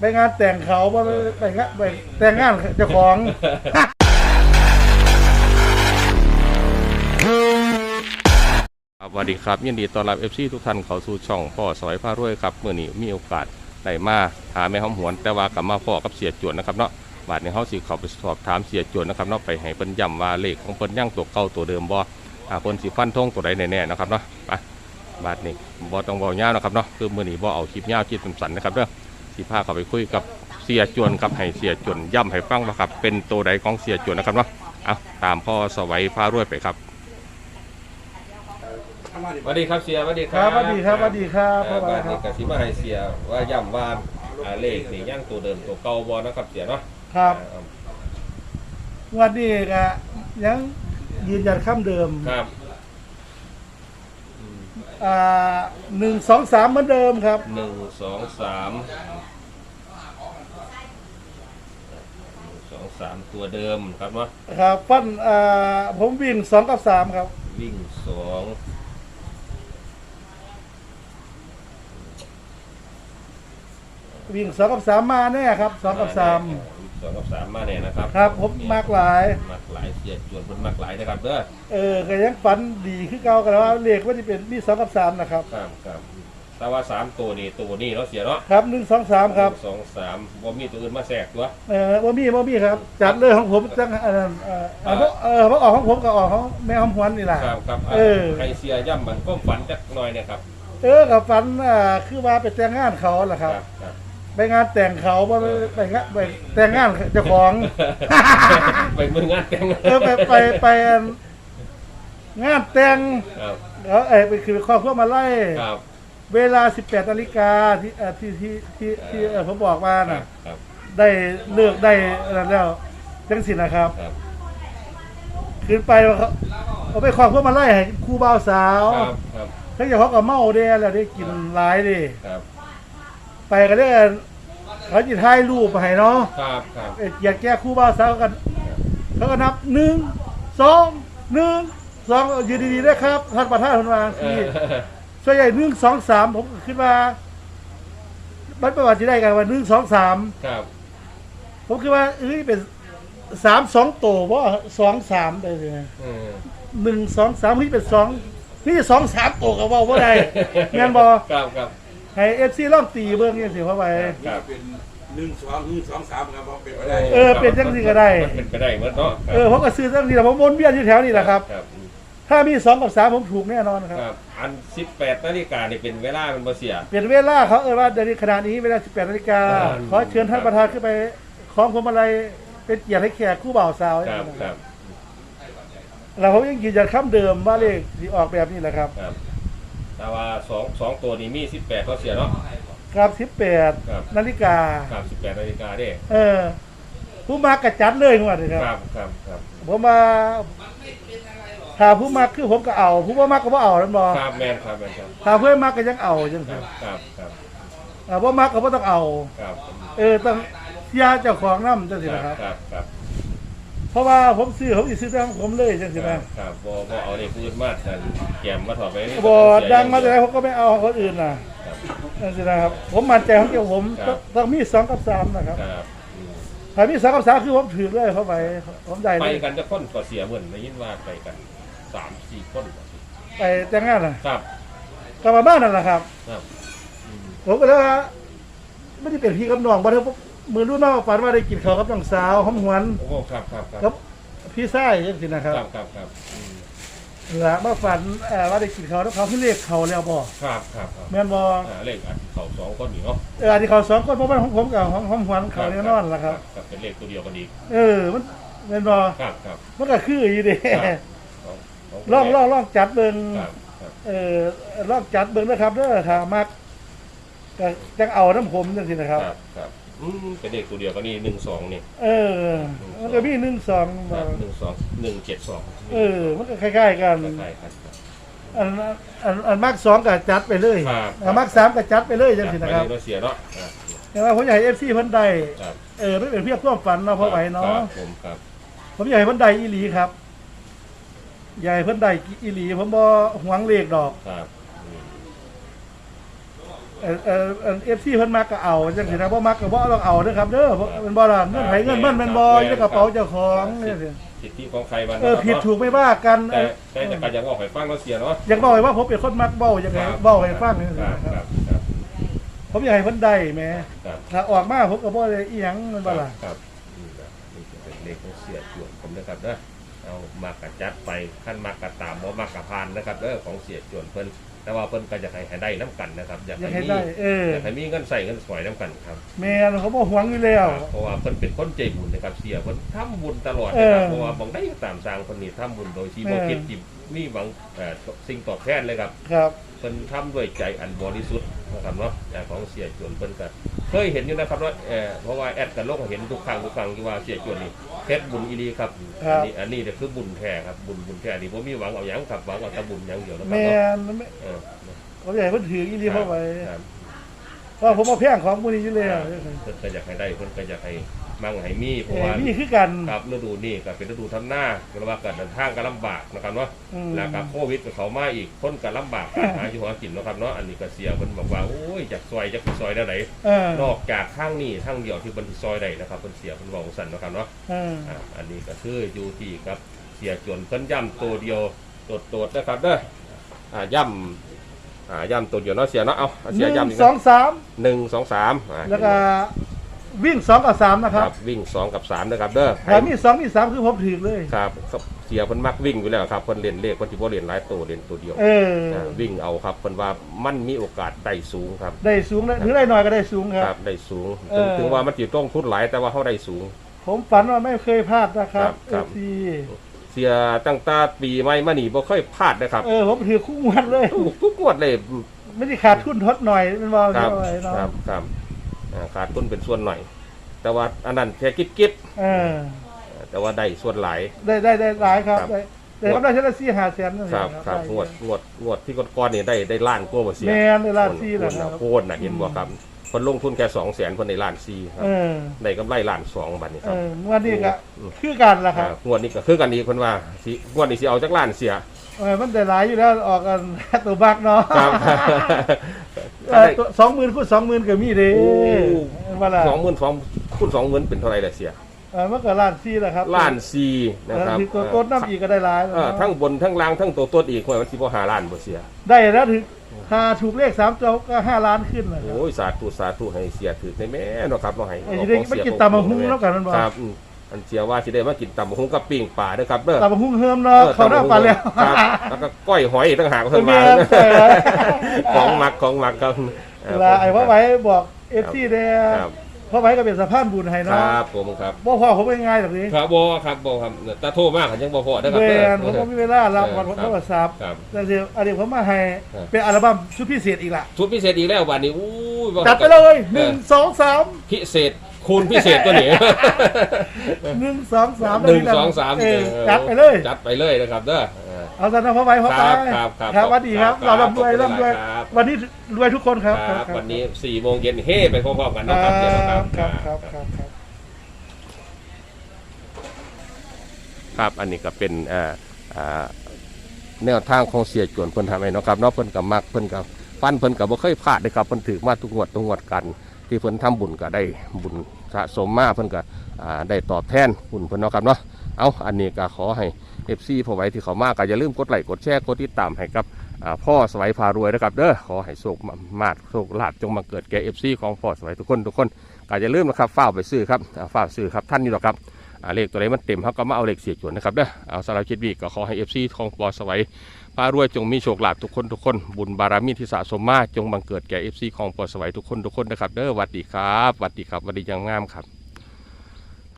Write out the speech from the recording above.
ไปงานแต่งเขาบ่ไปไปงานไปแต่งงานเจ้าของ ครับสวัสดีครับ ยินดีต้อนรับ FC ทุกท่านเข้าสู่ช่องพ่อสวัยพารวยครับเมื่อนี้มีโอกาสได้มาหาแม่หอมหวน แต่ว่ากลับมาพ่อกับเสียจวนนะครับเนาะบาดนี้เฮาสิเข้าไปสอบถามเสียจวนนะครับเนาะไปให้เพิ่นย้ำว่าเลขของเพิ่นยังตัวเก่าตัวเดิมบ่อ่าเพิ่นสิฟันธงตัวใดแน่ๆนะครับเนาะไปบาดนี้บ่ต้องเว้ายาวนะครับเนาะคือมื้อนี้บ่เอาคลิปยาวคลิปสั้นๆนะครับเด้อ สิพาเข้าไปคุยกับเสียจวนครับให้เสียจวนย้ำให้ฟังว่าครับเป็นตัวใดของเสียจวนนะครับเนาะเอาตามพ่อสวัยพารวยไปครับสวัสดีครับเสียสวัสดีครับสวัสดีครับสวัสดีครับอ่าพ่อบ้านครันี้บกสิมาให้เสียว่าย่ำว่าอ่าเลขนี่ย่างตัวเดิมตัวเก่าบอนะครับเสียเนาะครับอ่าวันนี้ก็ยังยืนยันคำเดิมครับอ่าหนึ่งสองสามเหมือนเดิมครับหนึ่งสองสาม สองสามตัวเดิมครับเนาะครับฟันอ่าผมวิ่งสองกับสามครับ วิ่งสองวิ่งสองกับสามมาแน่ครับสองกับสาม สองกับสามมาเนี่ยนะครับครับผมมากหลาย มากหลายเสียจวนเพิ่นมากหลายนะครับเด้อเออก็ยังฝันดีคือเก่ากันว่าเลขว่าจะเป็นมีสองกับสามนะครับ ครับครับ แต่ว่าสามตัวนี่ตัวนี้เนาะเสียเนาะครับหนึ่งสองสามครับหนึ่งสองสามบ่มีตัวอื่นมาแทรกตัว เออบ่มีบ่มีครับ จัดเลยของผมจังเออเออเออพวกเออพวกออกของผมก็ออกของแม่หอมหวนนี่แหละ ครับครับเออให้เสียย่ำมันก้มฝันจักหน่อยเนะครับเออกับฝันอ่าคือว่าไปแต่งงานเขาแหละครับ ครับ ไปงานแต่งเขาบ่ไปไปงานไปแต่งงานเจ้าของ ไปมืองานแต่งเออไปไปไปงานแต่งครับ แล้วเออไปคือครอบครัวมาไล่ครับ เวลา 18นาฬิกาที่เอ่อที่ที่ที่ที่เอ่อผมบอกว่าครัน่ะบครับได้เลือกได้อะไรแล้วจังสินะครับ ครับขึ้นไปเขาเขาไปครอบครัวมาไล่ให้ครูบ่าวสาวครับครับทั้งอย่างเขาก็เมาเด้แล้วได้กินหลายเดิครับไปก็ได้เขาจะถ่ายรูปไปให้เนาะครับครับเอ่ออยากแก้ครูบ่าวสาวกันเขาก็นับหนึ่งสองหนึ่งสองยืนดีๆนะครับท่านประธานคนวางเอที่อ ส่วนใหญ่หนึ่งสองสามผมก็คิดว่ามันประวัติที่ได้กันว่าหนึ่งสองสามครับผมคิดว่าเอ้ยเป็นสามสองโตว่าสองสามได้เลยเออหนึ่งสองสามนี่เป็นสองนี่สองสามโตก็ว่าว่าได้แม่นบอครับครับให้เอฟซีล่องตีเบิ้งยังสิเข้าไป ครับ เป็นหนึ่งสองหนึ่งสองสามครับเพราะเป็นไปได้ เออเป็นจังสิก็ได้ มันเป็นไปได้เหมือนเนาะเออผมก็ซื้อตั้งนี้แหละผมวนเวียนอยู่แถวนี้แหละครับ ครับ ถ้ามีสองกับสามผมถูกแน่นอนครับ ครับ อันสิบแปดนาฬิกานี่เป็นเวลามันบ่เสีย เปลี่ยนเวลาเขาเออว่าเดี๋ยวนี้ขณะนี้เวลา 18นาฬิกาอ่า ขอเชิญท่านประธานขึ้นไปคล้องพวงมาลัยเป็นเกียรติให้แขกคู่บ่าวสาวครับครับแล้วผมยังยืนยันคำเดิมว่าเลขที่ออกแบบนี้แหละครับครับ แต่ว่าสองสองตัวนี้มีสิบแปดก็เสียเนาะครับครับ 18นาฬิกา ครับสิบแปดนาฬิกาเด้เออผู้มากระจัดเลยงวดนี้ครับ ครับครับครับผมมา ถ้าผู้มากคือผมก็เอา ผู้บ่มากก็บ่เอานั่นบ่ครับแมนครับแมนครับถ้าเพื่อนมากก็ยังเอาจังคซี่รับครับครับอ่าบ่มากก็บ่ต้องเอา ครับเออต้องเสียเจ้าของนำจังซี่นะครับ ครับครับเพราะว่าผมซื้อผมสิซื้อแต่ของผมเลยจังซี่ครันะบครับบ่บ่เอาในพื้นมาแต่แกมมาถอดไปนี่บ่ดังมาแต่ไหนผมก็ไม่เอาของคนอื่นน่ะครับจังซี่นะครับผมมั่นใจของเจ้าผมครับต้องมีสองกับสามนะครับครับอืมถ้ามีสองกับสามคือผมถือเลยเข้าไปผมได้ไปเลยกันจะคนก็เสียเหมือนได้ยินว่าไปกัน สามสี่คนไปแต่งงานน่ะครับ กลับมาบ้านนั่นแหละครับ ครับอืมผมก็เลยว่าไม่ได้เป็นพี่กับน้องบ่ได้มือรุ่นน้องฝันว่าได้กินข้าวกับน้องสาวหอมหวนโอ้ครับครับครับกับพี่ชายจังซี่นะครับครับครับครับอืมละมาฝันเอ่อว่าได้กินข้าวแล้วเขาที่เรียกเขาแล้วบ่ครับครับครับแม่นบ่อ่าเลขอันเขาสองคนอยู่เนาะเอออันนี้เขาสองคนเพราะว่าของผมกับของหอมหวนเขาแน่นอนล่ะครับ ครับเป็นเลขตัวเดียวกันอีกเออมันแม่นบ่ครับครับมันก็คืออยู่ดิครับของข ลองลองลองจัดเบิ่งครับครับเออลองจัดเบิ่งนะครับเด้อถ้ามักก็จังเอาน้ำผมจังซี่นะครับ ครับครับอืมเป็นเลขตัวเดียวกันนี่หนึ่งสองนี่เออมันก็มีหนึ่งสองครับหนึ่งสองหนึ่งเจ็ดสองเออ มันก็คล้ายๆกัน ใช่ครับครับ อันอันอันมักสองก็จัดไปเลยครับ อันมักสามก็จัดไปเลยจังซี่นะครับไปเลยเสียเนาะอ่าแต่ว่าผมอยากให้ FC เพิ่นได้ครับเออไม่เป็นเพียงความฝันเนาะเพราะไหวเนาะครับผมครับผมอยากให้เพิ่นได้อีหลีครับ อยากให้เพิ่นได้อีหลีผมบ่หวงเลขดอกครับอืมเออเออเอฟซีเพิ่นมักก็เอาจังซี่นะบ่มักก็บ่ต้องเอาเด้อครับเด้อเพราะมันบ่ล่ะเงินไผเงินมันแม่นบ่อยู่ในกระเป๋าเจ้าของเนี่ยสิสิทธิของใครบ้างเออผิดถูกไม่ว่ากันแต่แต่แต่การยังออกไปฟังเราเสียเนาะอยากบอกให้ว่าผมเป็นคนมักเบ้าอย่างไงเบ้าให้ฟังนี่คสิรับคครัรับบครับผมอยากให้เพิ่นได้แหมครับ ถ้าออกมาผมก็บ่ได้อีหยังมันบ่ล่ะ ครับนี่ก็นี่จะเป็นเลขของเสียจวนผมนะครับเด้อ เอามากระจัดไปขั้นมากระตามบ่มากระพานนะครับเด้อของเสียจวนเพิ่นแต่ว่าเพิ่นก็อยากให้ให้ได้น้ำกันนะครับอยากอยากให้ให้มีได้ เอออยากให้มีเงินใส่เงินสวยน้ำกันครับ แม่นเขาบ่หวงอยู่แล้ว เพราะว่าเพิ่นเป็นคนใจบุญนะครับเสียเพิ่นทำบุญตลอดเอนะครับอเพราะว่าบางได้ตามสร้างคนนี้ทำบุญโดยที่เอบ่อคิดจิ มีหวังเอ่อสิ่งตอบแทนเลยครับ ครับเพิ่นทำด้วยใจอันบริสุทธิ์นะครับเนาะอย่างของเสียจวนเพิ่นก็เคยเห็นอยู่นะครับว่าเออเพราะว่าแอดกับโลกเห็นทุกครั้งทุกครั้งที่ว่าเสียจวนนี่เพชรบุญอีดีครับครับอันนี้อันนี้เนี่ยคือบุญแท้ครับบุญบุญแท้นี่บ่มีหวังเอาหยังครับหวังเอาแต่บุญอย่างเดียวนะครัแม่เนาะนแม่เออผมอยากให้เพิ่นถืออีหลีเข้าไปครับเพราะผมเอาแพงของมื้อนี้อยู่แล้ว เพิ่นก็อยากให้ได้เพิ่นก็อยากให้ มั่งให้มีเพเอราะอว่านี่คือกัน ครับฤดูนี้ก็เป็นฤดูทำหน้าก็ว่าการเดินทางก็ลำบากนะครับเนาะอืม แล้วก็โควิดก็เข้ามาอีกคนก็ลำบากหาอยู่หากินเนาะครับเนาะอันนี้ก็เสียเพิ่นบอกว่าโอ้ยจากซอยจากซอยได้ไหนเออนอกจากข้างนี้ข้างเดียวที่เพิ่นสิซอยได้นะครับเพิ่นเสียเพิ่นบอกสั่นเนาะครับเนาะ เออ อ่าอันนี้ก็คืออยู่ที่ครับเสียจวนเพิ่นย่ำตัวเดียวโตดๆนะครับเด้ออ่าย่ำอ่าย่ำตัวเดียวเนาะเสียเนาะเอาเสียหนึ่ย่ำงอีกสอนะงสามหนึ่งสองสามอ่าแล้วก็ วิ่งสองกับสามนะคครัรับบวิ่งสองกับสามนะครับเด้อแต่มีสองมีสามคือผมถือเลย ครับครับเสียเพิ่นมักวิ่งอยู่แล้วครับเพิ่นเล่นเลขเพิ่นสิบ่เล่นหลายตัวเล่นตัวเดียวเอออ่าวิ่งเอาครับเพิ่นว่ามันมีโอกาสได้สูงครับ ได้สูงได้หรือได้น้อยก็ได้สูงคครัรับ บได้สูงเอถึงอ ถึงว่ามันสิต้องทุนหลายแต่ว่าเฮาได้สูง ผมฝันว่าไม่เคยพลาดนะครับคเอรับฟซีเสียตั้งแต่ปีใหม่มานี่บ่เคยพลาดนะครับเออผมถือคู่งวดเลย ถูกทุกงวดเลย ไม่ได้ขาดทุนทดหน่อยเป็นบอลครับ อะไรเนาะครับครับอ่า ขาดทุนเป็นส่วนหน่อย แต่ว่าอันนั้นแค่กิ๊บเออๆแต่ว่าได้ส่วนหลาย ได้ได้ได้หลายครับครับ ได้ได้กำไรเท่าไหร่สี่ห้าแสนนั่นเองครับครับได้ งวดงวดงวดที่ก่อนๆนี่ได้ได้ล้านกว่าบ่เสียแมนในล้านสี่แหละโคคตรัรบโคตรน่ะเห็นบ่ครับเพิ่นลงทุนแค่2แสนเพิ่นได้ล้านสี่ครับเออได้กำไรล้านสองบัดนี้คเอรับองวดนี้ก็อืม คือกันละครับอ่างวดนี้ก็คือกันอีกเพิ่นว่าสิงวดนี้สิเอาจักล้านเสีย เออมันได้หลายอยู่แล้วออกกัน ตัวบักเนาะ ครับ เออตัวสองหมื่นคูณสองหมื่นก็มีเด้โอ้ ว่าละสองหมื่นสองคูณสองหมื่นเป็นเท่าไหร่ล่ะเสียเออมันก็ล้านสี่แหละครับล้านสี่นะครับที่ตัวต้นน้ำอีกก็ได้หลายแล้วเอ่อเนาะทั้งบนทั้งล่างทั้งตัวต้นอีกหวยมันสิบ่หาล้านบ่เสียได้แล้วถึงหาถูกเลขสามตัวก็ห้าล้านขึ้นนะครับโอ้ยสาธุสาธุให้เสียถือในแม่เนาะครับเนาะให้เอ้ยสิได้มากินตำบักหุ่งแล้วกันมันบ่ครับอืม อันเสียว่าสิได้มากินตำบักหุ่งกับปิ้งปลาเด้อครับเด้อตาบักหุ่งเฮิมเนาะเขาหน้าปลาแล้ว ครับแล้วก็ก้อยหอยอีกต่างหากเพิ่นแม่มานใช่ครับของมักของมักครับเวลาไอ้พ่อไว้บอกเอฟซีเนี่ยครับพ่อไว้ก็เป็นสะพานบุญให้คเนาะรับผมครับ บ่พอผมง่ายๆแบบนี้ครับบ่ครับบ่ครับตาโทรมากยังบ่พอเด้อครับแมเด้อนผมก็มีเวลารับวันครับโทรศัพท์ครับ แต่เดี๋ยวอันนี้ผมมาให้ครับ เป็นอัลบั้มชุดพิเศษอีกล่ะชุดพิเศษอีกแล้วบัดนี้อู้ยบ่จัดไปเลยหเอนึ่องสองสามพิเศษ คูณพิเศษตัวนี้ หนึ่งสองสามหนึ่งสองสามเออออจัดไปเลย จัดไปเลยนะครับเด้อเออ เอาซะนะพ่อไว้พ่อคไปรับครับครับครับสวัสดีครับ ครับเราร่ำรวยขอบคุณร่ำรวย ครับ วันนี้รวยทุกคนครับครับวันนี้4ี่โมงเย็นเฮ้ไปพร้อมๆกันคเนาะรัครับเดี๋ยวนะครับบครับครับครับครับ ครับอันนี้ก็เป็นเอ่ออ่าแนวทางของเสียจวนเพิ่นทำให้เนาะครับเนาะเพิ่นกับมักเพิ่นกับฟันเพิ่นกับบ่เคยพลาดเลยครับเพิ่นถือมาทุกงวดทุกงวดกัน ที่เพิ่นทำบุญก็ได้บุญสะสมมาเพิ่นก็ได้ตอบแทนบุญเพิ่นเนาะครับเนาะเอาอันนี้ก็ขอให้ FC พอไว้ที่เขามากก็อย่าลืมกดไลค์กดแชร์กดติดตามให้กับพ่อสวัยพารวยนะครับเด้อขอให้โชคมาดโชคลาภจงมาเกิดแก่ FC ของพ่อสวัยทุกคนทุกคนก็อย่าลืมนะครับฝ้ากไปซื้อครับฝ้ากซื้อครับท่านนี่หรอกครับ เลขตัวไหนมันเต็มเขาก็มาเอาเลขเสียจวนนะครับเด้อเอาสำหรับคลิปนี้ก็ขอให้เอฟซีของปอสวัยพารวยจงมีโชคลาภทุกคนทุกคนบุญบารมีที่สะสมมาจงบังเกิดแก่เอฟซีของปอสวัยทุกคนทุกคนนะครับเด้อสวัดดีครับสวัดดีครับสวัดดีอยังงามครับ